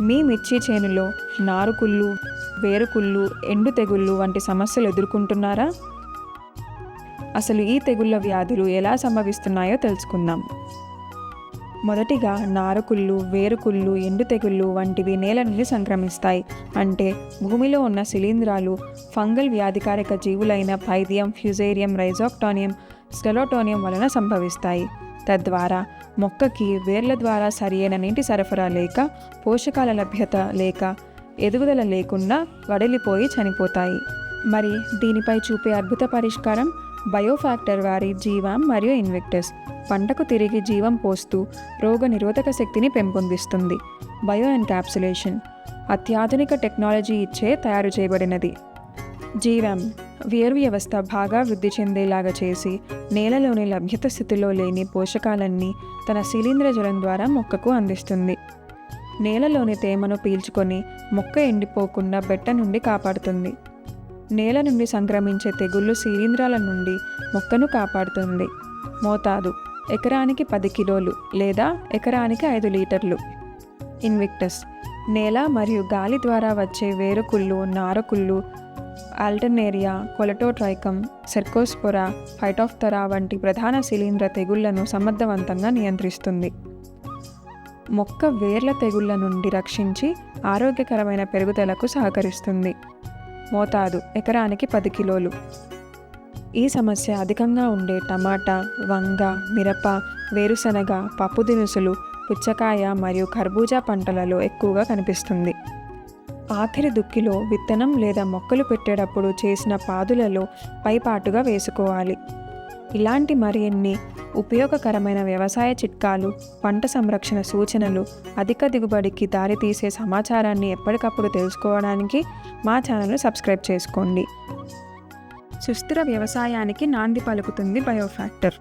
మీ మిర్చి చేనులో నారుకుళ్ళు వేరుకుళ్ళు ఎండు తెగుళ్ళు వంటి సమస్యలు ఎదుర్కొంటున్నారా? అసలు ఈ తెగుళ్ళ వ్యాధులు ఎలా సంభవిస్తున్నాయో తెలుసుకుందాం. మొదటిగా నారుకుళ్ళు వేరుకుళ్ళు ఎండు తెగుళ్ళు వంటివి నేల నుండి సంక్రమిస్తాయి. అంటే భూమిలో ఉన్న శిలీంధ్రాలు ఫంగల్ వ్యాధికారక జీవులైన పైథియం ఫ్యూజేరియం రైజాక్టానియం స్టెలోటోనియం వలన సంభవిస్తాయి. తద్వారా మొక్కకి వేర్ల ద్వారా సరియైన నీటి సరఫరా లేక పోషకాల లభ్యత లేక ఎదుగుదల లేకుండా వడిలిపోయి చనిపోతాయి. మరి దీనిపై చూపే అద్భుత పరిష్కారం బయోఫ్యాక్టర్ వారి జీవం మరియు ఇన్వెక్టస్ పంటకు తిరిగి జీవం పోస్తూ రోగ నిరోధక శక్తిని పెంపొందిస్తుంది. బయో ఎన్కాప్సులేషన్ అత్యాధునిక టెక్నాలజీ ఇచ్చే తయారు చేయబడినది. జీవం. వ్యవస్థ బాగా వృద్ధి చెందేలాగా చేసి నేలలోని లభ్యత స్థితిలో లేని పోషకాలన్నీ తన శిలీంద్ర జలం ద్వారా మొక్కకు అందిస్తుంది. నేలలోని తేమను పీల్చుకొని మొక్క ఎండిపోకుండా బెట్ట నుండి కాపాడుతుంది. నేల నుండి సంక్రమించే తెగుళ్ళు శిలీంధ్రాల నుండి మొక్కను కాపాడుతుంది. మోతాదు ఎకరానికి పది కిలోలు లేదా ఎకరానికి ఐదు లీటర్లు. ఇన్విక్టస్ నేల మరియు గాలి ద్వారా వచ్చే వేరుకుళ్ళు నారకుళ్ళు ఆల్టర్నేరియా కొలటోట్రైకమ్ సెర్కోస్పొరా ఫైటోఫ్తరా వంటి ప్రధాన శిలీంద్ర తెగుళ్ళను సమర్థవంతంగా నియంత్రిస్తుంది. మొక్క వేర్ల తెగుళ్ళ నుండి రక్షించి ఆరోగ్యకరమైన పెరుగుదలకు సహకరిస్తుంది. మోతాదు ఎకరానికి పది కిలోలు. ఈ సమస్య అధికంగా ఉండే టమాటా వంగ మిరప వేరుశనగ పప్పు దినుసులు పుచ్చకాయ మరియు ఖర్బూజా పంటలలో ఎక్కువగా కనిపిస్తుంది. ఆఖరి దుక్కిలో విత్తనం లేదా మొక్కలు పెట్టేటప్పుడు చేసిన పాదులలో పైపాటుగా వేసుకోవాలి. ఇలాంటి మరిన్ని ఉపయోగకరమైన వ్యవసాయ చిట్కాలు పంట సంరక్షణ సూచనలు అధిక దిగుబడికి దారితీసే సమాచారాన్ని ఎప్పటికప్పుడు తెలుసుకోవడానికి మా ఛానల్ను సబ్స్క్రైబ్ చేసుకోండి. సుస్థిర వ్యవసాయానికి నాంది పలుకుతుంది బయోఫ్యాక్టర్.